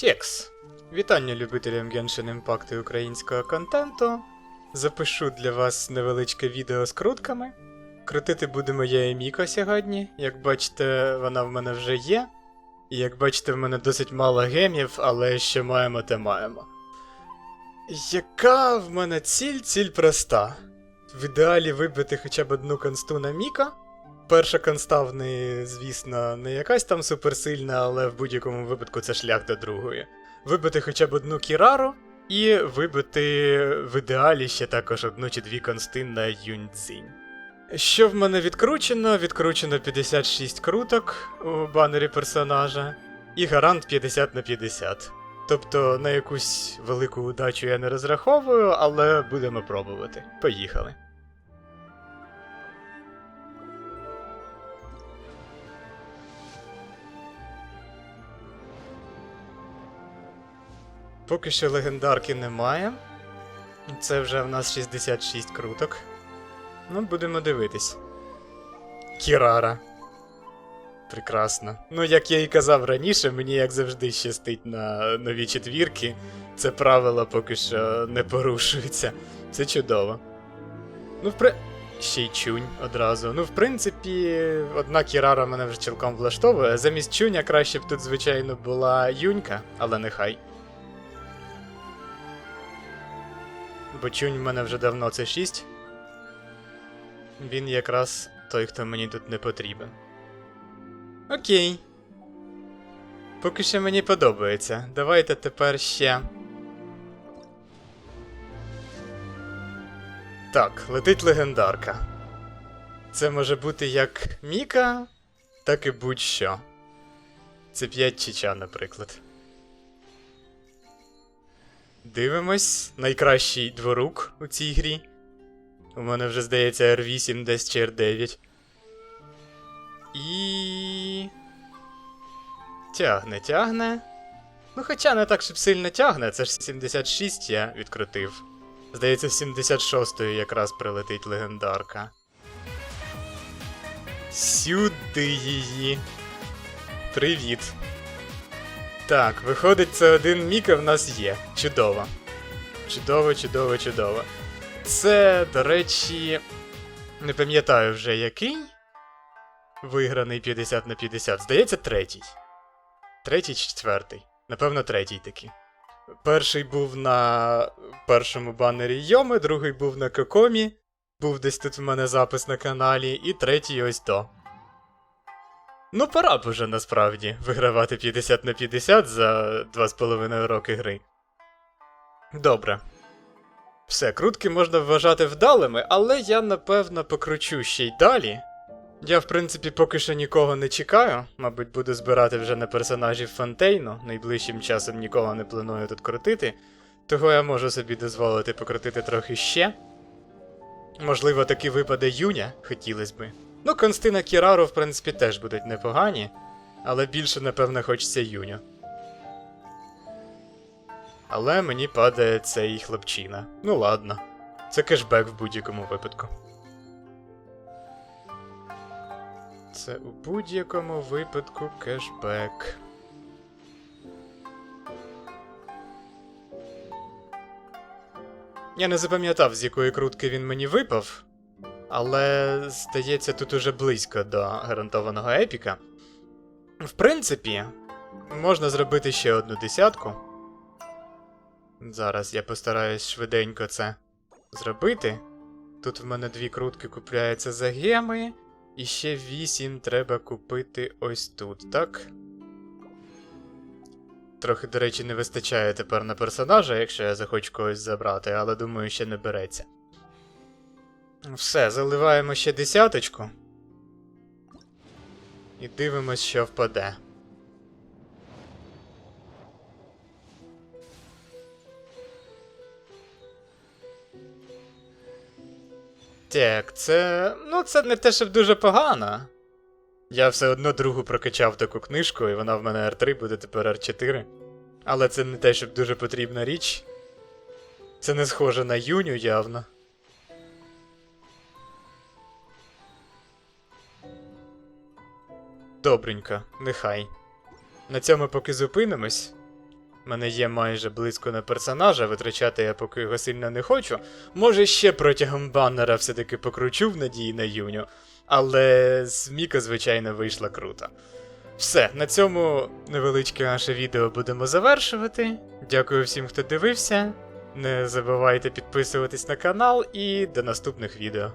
Текс. Вітання любителям Genshin Impact і українського контенту. Запишу для вас невеличке відео з крутками. Крутити будемо я і Міко сьогодні. Як бачите, вона в мене вже є. І як бачите, в мене досить мало гемів, але що маємо, те маємо. Яка в мене ціль? Ціль проста. В ідеалі вибити хоча б одну консту на Міка. Перша конста в неї, звісно, не якась там суперсильна, але в будь-якому випадку це шлях до другої. Вибити хоча б одну кірару, і вибити в ідеалі ще також одну чи дві консти на Юньцзінь. Що в мене відкручено? Відкручено 56 круток у банері персонажа, і гарант 50 на 50. Тобто на якусь велику удачу я не розраховую, але будемо пробувати. Поїхали. Поки що легендарки немає. Це вже в нас 66 круток. Ну, будемо дивитись. Кірара. Прекрасно. Ну, як я і казав раніше, мені як завжди щастить на нові четвірки. Це правило поки що не порушується. Це чудово. Ну, впри... Ще й чунь одразу. Ну, в принципі, одна кірара мене вже цілком влаштовує. Замість чуня краще б тут, звичайно, була юнька, але нехай. Бо чунь в мене вже давно це 6. Він якраз той, хто мені тут не потрібен. Окей. Поки що мені подобається. Давайте тепер ще. Так, летить легендарка. Це може бути як Міка, так і будь-що. Це 5 чича, наприклад. Дивимось. Найкращий дворук у цій грі. У мене вже здається R8, десь чи R9. І. Тягне, тягне. Ну, хоча не так, щоб сильно тягне, це ж 76 я відкрутив. Здається, з 76-ї якраз прилетить легендарка. Сюди її. Привіт. Так, виходить, це один Міка в нас є. Чудово. Чудово, чудово, чудово. Це, до речі, не пам'ятаю вже який. Виграний 50 на 50. Здається, третій. Третій чи четвертий. Напевно, третій такий. Перший був на першому банері Йоми, другий був на Кокомі. Був десь тут в мене запис на каналі, і третій ось то. Ну, пора б уже насправді вигравати 50 на 50 за 2,5 роки гри. Добре. Все, крутки можна вважати вдалими, але я напевно покручу ще й далі. Я, в принципі, поки що нікого не чекаю. Мабуть, буду збирати вже на персонажів Фонтейну. Найближчим часом нікого не планую тут крутити. Того я можу собі дозволити покрутити трохи ще. Можливо, таки випаде Юня, хотілося би. Ну, Констина Кірару, в принципі, теж будуть непогані, але більше, напевно, хочеться Юню. Але мені падає цей хлопчина. Ну ладно. Це кешбек в будь-якому випадку. Це у будь-якому випадку кешбек. Я не запам'ятав, з якої крутки він мені випав, але здається, тут уже близько до гарантованого епіка. В принципі, можна зробити ще одну десятку. Зараз я постараюсь швиденько це зробити. Тут в мене дві крутки купляються за геми, і ще вісім треба купити ось тут, так? Трохи, до речі, не вистачає тепер на персонажа, якщо я захочу когось забрати, але думаю, ще не береться. Все, заливаємо ще десяточку. І дивимось, що впаде. Так, це. Ну, це не те, щоб дуже погано. Я все одно другу прокачав таку книжку, і вона в мене R3 буде тепер R4. Але це не те, щоб дуже потрібна річ. Це не схоже на Юню явно. Добренько, нехай. На цьому поки зупинимось. мене є майже близько на персонажа, витрачати я поки його сильно не хочу. Може, ще протягом баннера все-таки покручу в надії на юню. Але з Міка, звичайно, вийшла круто. Все, на цьому невеличке наше відео будемо завершувати. Дякую всім, хто дивився. Не забувайте підписуватись на канал і до наступних відео.